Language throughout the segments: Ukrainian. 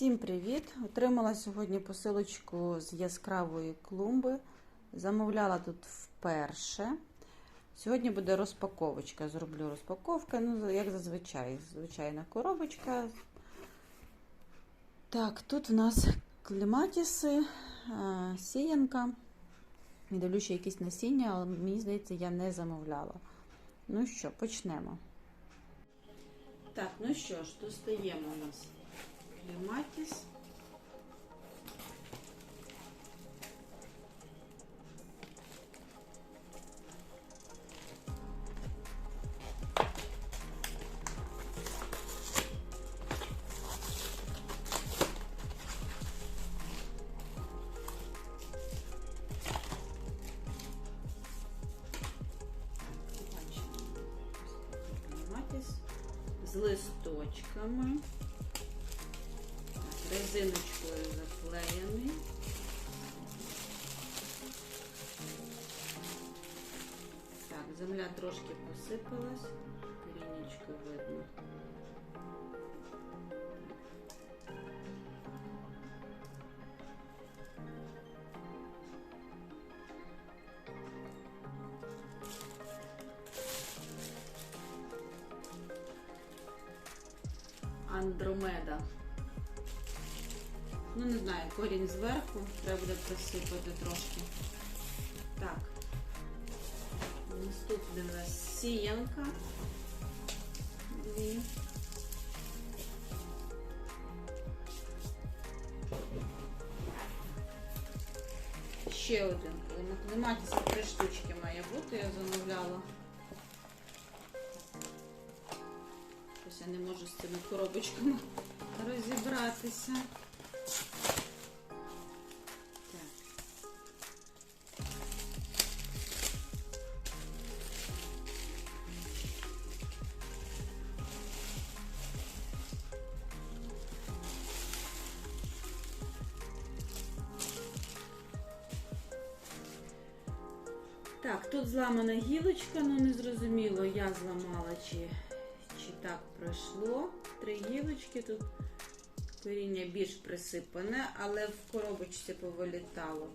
Всім привіт! Отримала сьогодні посилочку з яскравої клумби. Замовляла тут вперше. Сьогодні буде розпаковочка. Зроблю розпаковку, ну, як зазвичай. Звичайна коробочка. Так, тут в нас клематіси, е, сіянка. І дивлюся, ще якісь насіння, але мені здається, я не замовляла. Ну що, почнемо. Так, ну що ж, достаємо у нас клематіс. Клематіс з листочками. Резиночкою заклеєний. Так, земля трошки посипалась, корінечко видно. Андромеда. Ну, не знаю, корінь зверху, треба буде присипати трошки. Так. Наступне у нас сіянка. Дві. Ще один. Клематіса три штучки має бути, я замовляла. Щось я не можу з цими коробочками розібратися. Так, тут зламана гілочка, ну не зрозуміло, я зламала чи, чи так пройшло. Три гілочки тут коріння більш присипане, але в коробочці повилітало.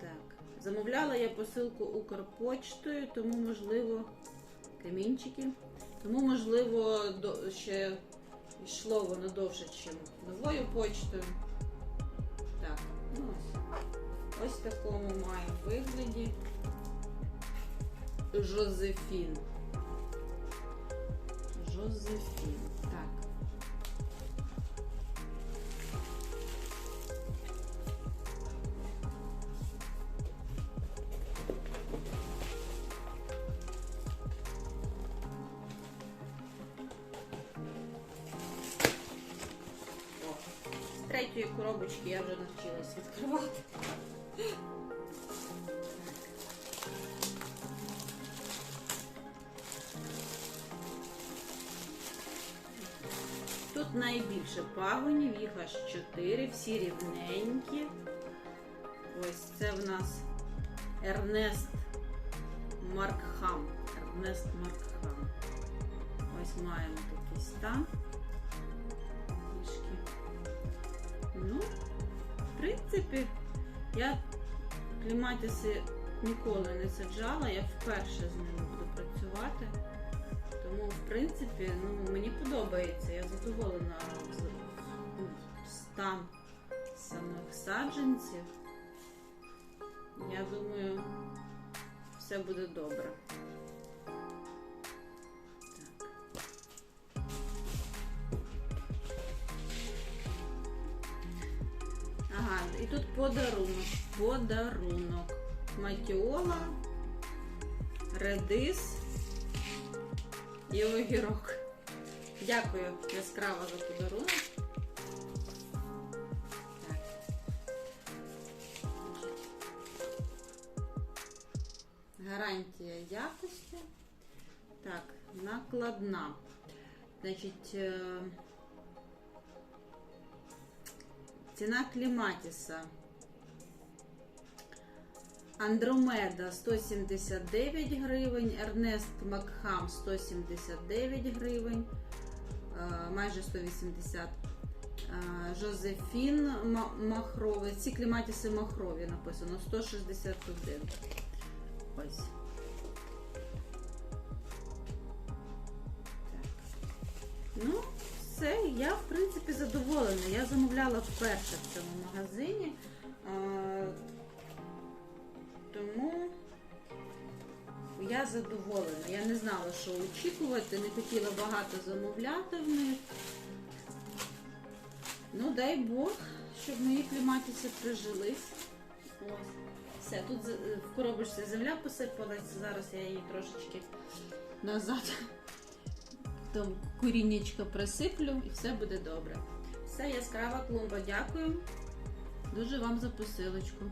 Так, замовляла я посилку Укрпочтою, тому, можливо, камінчики. Тому, можливо, ще йшло воно довше, ніж новою почтою. Так, ну ось. Ось такому має вигляді. Жозефін. Жозефін. Третьої коробочки я вже навчилась відкривати. Тут найбільше пагонів, їх аж 4, всі рівненькі. Ось це в нас Ернест Маркхам. Ернест Маркхам. Ось маємо такий стан. Ну, в принципі, я кліматиси ніколи не саджала, я вперше з ними буду працювати. Тому, в принципі, ну, мені подобається. Я задоволена ну, стан самих саджанців. Я думаю, все буде добре. Тут подарунок. Подарунок. Матіола, редис і огірок. Дякую яскраво за подарунок. Гарантія якості. Так, накладна. Значить, ціна кліматіса. Андромеда 179 гривень, Ернест Макхам 179 гривень, майже 180 Жозефін Ма- Махровий. Ці кліматіси Махрові написано 161. Ось. Все, я в принципі задоволена. Я замовляла вперше в цьому магазині. Тому я задоволена. Я не знала, що очікувати, не хотіла багато замовляти в них. Ну, дай Бог, щоб мої кліматиці прижились. Ось. Все, тут в коробочці земля посипалась, зараз я її трошечки назад там коріннячко присиплю і все буде добре. Все, яскрава клумба, дякую. Дуже вам за посилочку.